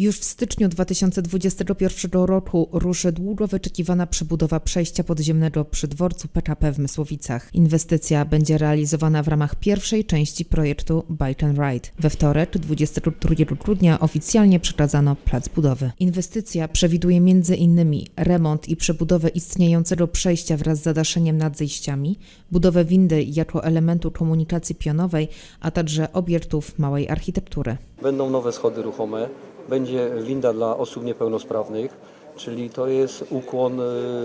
Już w styczniu 2021 roku ruszy długo wyczekiwana przebudowa przejścia podziemnego przy dworcu PKP w Mysłowicach. Inwestycja będzie realizowana w ramach pierwszej części projektu Bike and Ride. We wtorek, 22 grudnia, oficjalnie przekazano plac budowy. Inwestycja przewiduje m.in. remont i przebudowę istniejącego przejścia wraz z zadaszeniem nad zejściami, budowę windy jako elementu komunikacji pionowej, a także obiektów małej architektury. Będą nowe schody ruchome, będzie winda dla osób niepełnosprawnych, czyli to jest ukłon y,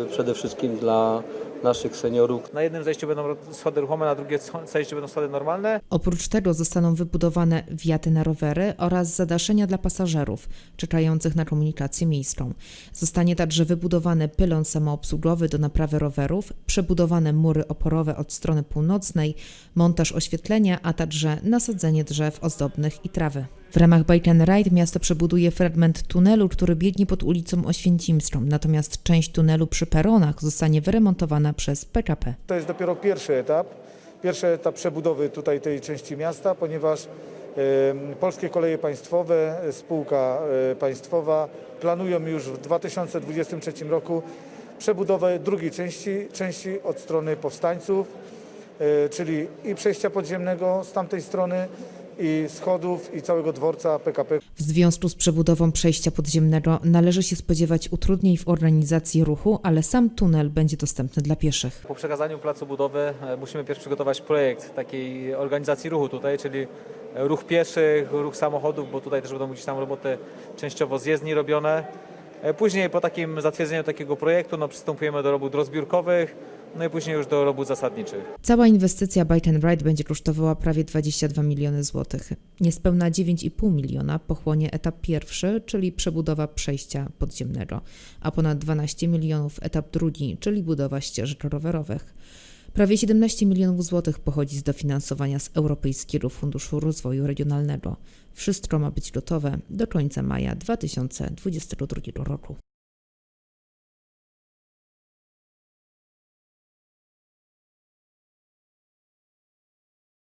przede wszystkim dla naszych seniorów. Na jednym zejściu będą schody ruchome, na drugim zejściu będą schody normalne. Oprócz tego zostaną wybudowane wiaty na rowery oraz zadaszenia dla pasażerów czekających na komunikację miejską. Zostanie także wybudowany pylon samoobsługowy do naprawy rowerów, przebudowane mury oporowe od strony północnej, montaż oświetlenia, a także nasadzenie drzew ozdobnych i trawy. W ramach Bike and Ride miasto przebuduje fragment tunelu, który biegnie pod ulicą Oświęcimską, natomiast część tunelu przy peronach zostanie wyremontowana przez PKP. To jest dopiero pierwszy etap, pierwszy etap przebudowy tutaj tej części miasta, ponieważ Polskie Koleje Państwowe, spółka e, państwowa planują już w 2023 roku przebudowę drugiej części, części od strony powstańców, e, czyli i przejścia podziemnego z tamtej strony, i schodów, i całego dworca PKP. W związku z przebudową przejścia podziemnego należy się spodziewać utrudnień w organizacji ruchu, ale sam tunel będzie dostępny dla pieszych. Po przekazaniu placu budowy e, musimy pierw przygotować projekt takiej organizacji ruchu tutaj, czyli ruch pieszych, ruch samochodów, bo tutaj też będą gdzieś tam roboty częściowo z jezdni robione. E, Później po takim zatwierdzeniu takiego projektu no, przystępujemy do robót rozbiórkowych, no i później już do robót zasadniczych. Cała inwestycja Bike and Ride będzie kosztowała prawie 22 miliony złotych. Niespełna 9,5 miliona pochłonie etap pierwszy, czyli przebudowa przejścia podziemnego, a ponad 12 milionów etap drugi, czyli budowa ścieżek rowerowych. Prawie 17 milionów złotych pochodzi z dofinansowania z Europejskiego Funduszu Rozwoju Regionalnego. Wszystko ma być gotowe do końca maja 2022 roku.